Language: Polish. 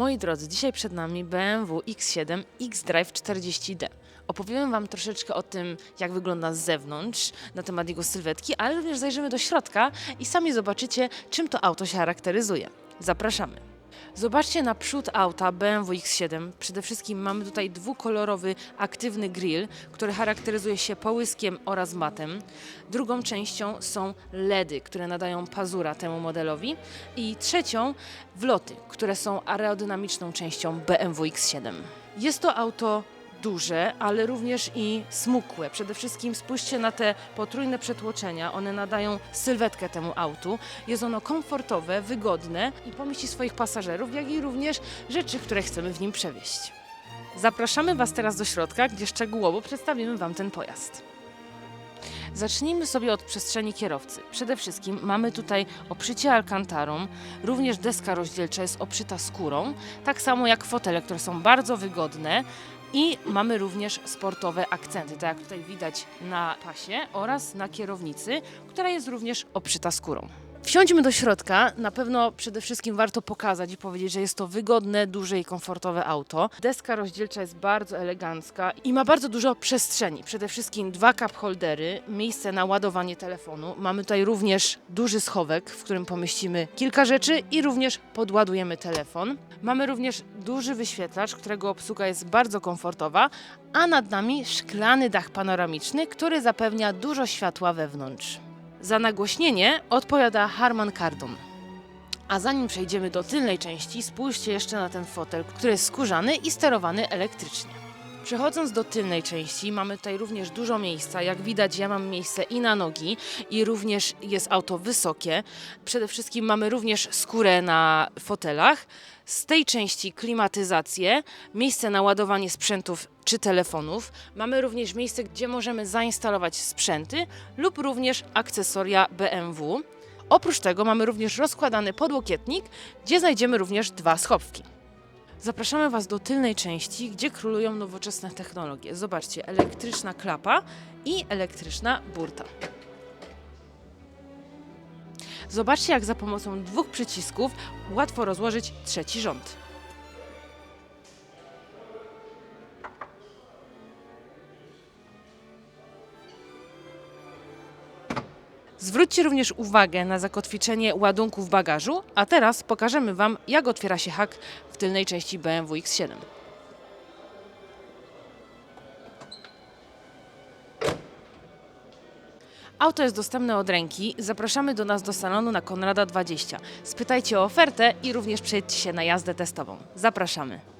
Moi drodzy, dzisiaj przed nami BMW X7 X-Drive 40D. Opowiem Wam troszeczkę o tym, jak wygląda z zewnątrz, na temat jego sylwetki, ale również zajrzymy do środka i sami zobaczycie, czym to auto się charakteryzuje. Zapraszamy. Zobaczcie na przód auta BMW X7. Przede wszystkim mamy tutaj dwukolorowy aktywny grill, który charakteryzuje się połyskiem oraz matem. Drugą częścią są LEDy, które nadają pazura temu modelowi. I trzecią wloty, które są aerodynamiczną częścią BMW X7. Jest to auto duże, ale również i smukłe. Przede wszystkim spójrzcie na te potrójne przetłoczenia, one nadają sylwetkę temu autu. Jest ono komfortowe, wygodne i pomieści swoich pasażerów, jak i również rzeczy, które chcemy w nim przewieźć. Zapraszamy Was teraz do środka, gdzie szczegółowo przedstawimy Wam ten pojazd. Zacznijmy sobie od przestrzeni kierowcy. Przede wszystkim mamy tutaj obszycie alkantarą, również deska rozdzielcza jest obszyta skórą, tak samo jak fotele, które są bardzo wygodne i mamy również sportowe akcenty, tak jak tutaj widać na pasie oraz na kierownicy, która jest również obszyta skórą. Wsiądźmy do środka. Na pewno przede wszystkim warto pokazać i powiedzieć, że jest to wygodne, duże i komfortowe auto. Deska rozdzielcza jest bardzo elegancka i ma bardzo dużo przestrzeni. Przede wszystkim dwa cup holdery, miejsce na ładowanie telefonu. Mamy tutaj również duży schowek, w którym pomieścimy kilka rzeczy i również podładujemy telefon. Mamy również duży wyświetlacz, którego obsługa jest bardzo komfortowa, a nad nami szklany dach panoramiczny, który zapewnia dużo światła wewnątrz. Za nagłośnienie odpowiada Harman Kardon. A zanim przejdziemy do tylnej części, spójrzcie jeszcze na ten fotel, który jest skórzany i sterowany elektrycznie. Przechodząc do tylnej części, mamy tutaj również dużo miejsca. Jak widać, ja mam miejsce i na nogi, i również jest auto wysokie. Przede wszystkim mamy również skórę na fotelach. Z tej części klimatyzację, miejsce na ładowanie sprzętów czy telefonów. Mamy również miejsce, gdzie możemy zainstalować sprzęty lub również akcesoria BMW. Oprócz tego mamy również rozkładany podłokietnik, gdzie znajdziemy również dwa schowki. Zapraszamy Was do tylnej części, gdzie królują nowoczesne technologie. Zobaczcie, elektryczna klapa i elektryczna burta. Zobaczcie, jak za pomocą dwóch przycisków łatwo rozłożyć trzeci rząd. Zwróćcie również uwagę na zakotwiczenie ładunku w bagażu, a teraz pokażemy Wam, jak otwiera się hak w tylnej części BMW X7. Auto jest dostępne od ręki. Zapraszamy do nas do salonu na Konrada 20. Spytajcie o ofertę i również przejdźcie się na jazdę testową. Zapraszamy.